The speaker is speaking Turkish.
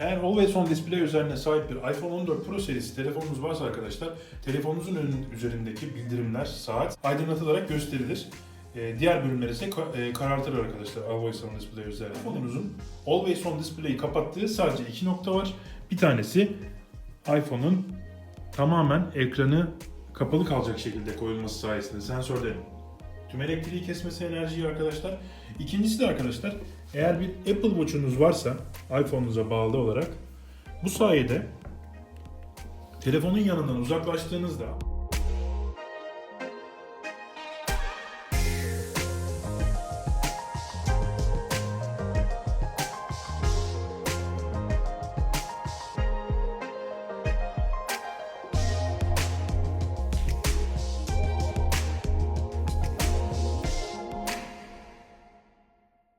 Eğer Always On Display özelliğine sahip bir iPhone 14 Pro serisi telefonunuz varsa arkadaşlar, telefonunuzun üzerindeki bildirimler, saat aydınlatılarak gösterilir. Ee, diğer bölümler ise ka- e, karartır arkadaşlar Always On Display özelliği. Telefonunuzun Always On Display'i kapattığı sadece iki nokta var. Bir tanesi iPhone'un tamamen ekranı kapalı kalacak şekilde koyulması sayesinde sensörlerin tüm elektriği kesmesi enerjiyi arkadaşlar. İkincisi de arkadaşlar eğer bir Apple Watch'unuz varsa iPhone'unuza bağlı olarak bu sayede telefonun yanından uzaklaştığınızda